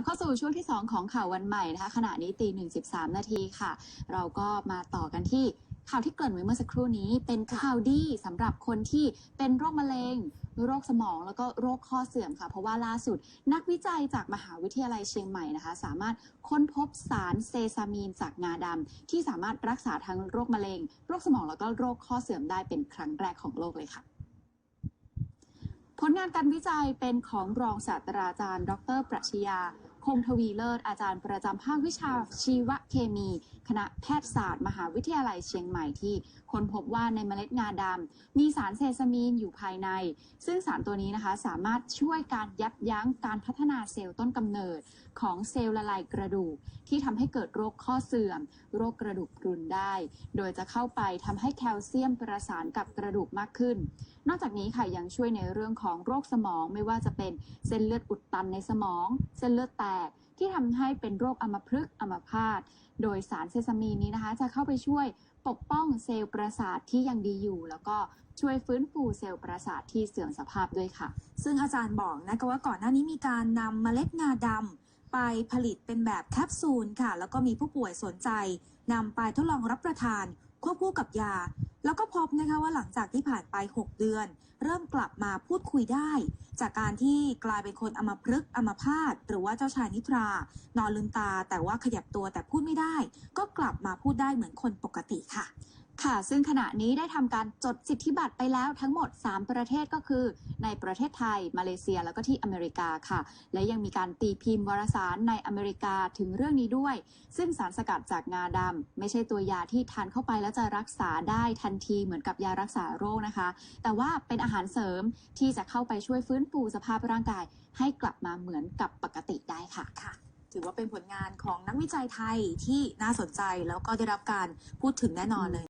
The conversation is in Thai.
ลับเข้าสู่ช่วงที่ 2 ของข่าววันใหม่นะคะ ขณะนี้ตีหนึ่งสิบสามนาทีค่ะ เราก็มาต่อกันที่ข่าวที่เกริ่นไว้เมื่อสักครู่นี้ เป็นข่าวดีสำหรับคนที่เป็นโรคมะเร็ง โรคสมองแล้วก็โรคข้อเสื่อมค่ะ เพราะว่าล่าสุด นักวิจัยจากมหาวิทยาลัยเชียงใหม่นะคะ สามารถค้นพบสารเซซามีนจากงาดำที่สามารถรักษาทั้งโรคมะเร็ง โรคสมองแล้วก็โรคข้อเสื่อมได้เป็นครั้งแรกของโลกเลยค่ะผลงานการวิจัยเป็นของรองศาสตราจารย์ ดร ปรัชญา คงทวีเลิศอาจารย์ประจำภาควิชาชีวเคมี คณะแพทยศาสตร์ มหาวิทยาลัยเชียงใหม่ที่ค้นพบว่าในเมล็ดงาดำมีสารเซซามีนอยู่ภายใน ซึ่งสารตัวนี้นะคะสามารถช่วยการยับยั้งการพัฒนาเซลล์ต้นกำเนิดของเซลล์ละลายกระดูก ที่ทำให้เกิดโรคข้อเสื่อม โรคกระดูกพรุนได้ โดยจะเข้าไปทำให้แคลเซียมประสานกับกระดูกมากขึ้น นอกจากนี้ค่ะยังช่วยในเรื่องของโรคสมองไม่ว่าจะเป็นเส้นเลือดอุดตันในสมอง เส้นเลือดแตกที่ทำให้เป็นโรคอัมพฤกษ์อัมพาตโดยสารเซซามีนนี้นะคะ จะเข้าไปช่วยปกป้องเซลล์ประสาทที่ยังดีอยู่ แล้วก็ช่วยฟื้นฟูเซลล์ประสาทที่เสื่อมสภาพด้วยค่ะ ซึ่งอาจารย์บอกนะคะว่าก่อนหน้านี้มีการนำเมล็ดงาดำไปผลิตเป็นแบบแคปซูลค่ะ แล้วก็มีผู้ป่วยสนใจนำไปทดลองรับประทานควบคู่กับยา แล้วก็พบนะคะว่าหลังจากที่ผ่านไป 6 เดือน เริ่มกลับมาพูดคุยได้ จากการที่กลายเป็นคนอมพฤกษ์อมพาตหรือว่าเจ้าชายนิทรา นอนลืมตา แต่ว่าขยับตัวแต่พูดไม่ได้ ก็กลับมาพูดได้เหมือนคนปกติค่ะ ค่ะ ซึ่งขณะนี้ได้ทำการจดสิทธิบัตรไปแล้วทั้งหมด 3 ประเทศก็คือ ในประเทศไทย มาเลเซียแล้วก็ที่อเมริกาค่ะ และยังมีการตีพิมพ์วารสารในอเมริกาถึงเรื่องนี้ด้วย ซึ่งสารสกัดจากงาดำไม่ใช่ตัวยาที่ทานเข้าไปแล้วจะรักษาได้ทันทีเหมือนกับยารักษาโรคนะคะ แต่ว่าเป็นอาหารเสริมที่จะเข้าไปช่วยฟื้นฟูสภาพร่างกาย ให้กลับมาเหมือนกับปกติได้ค่ะค่ะถือว่าเป็นผลงานของนักวิจัยไทยที่น่าสนใจแล้วก็ได้รับการพูดถึงแน่นอนเลย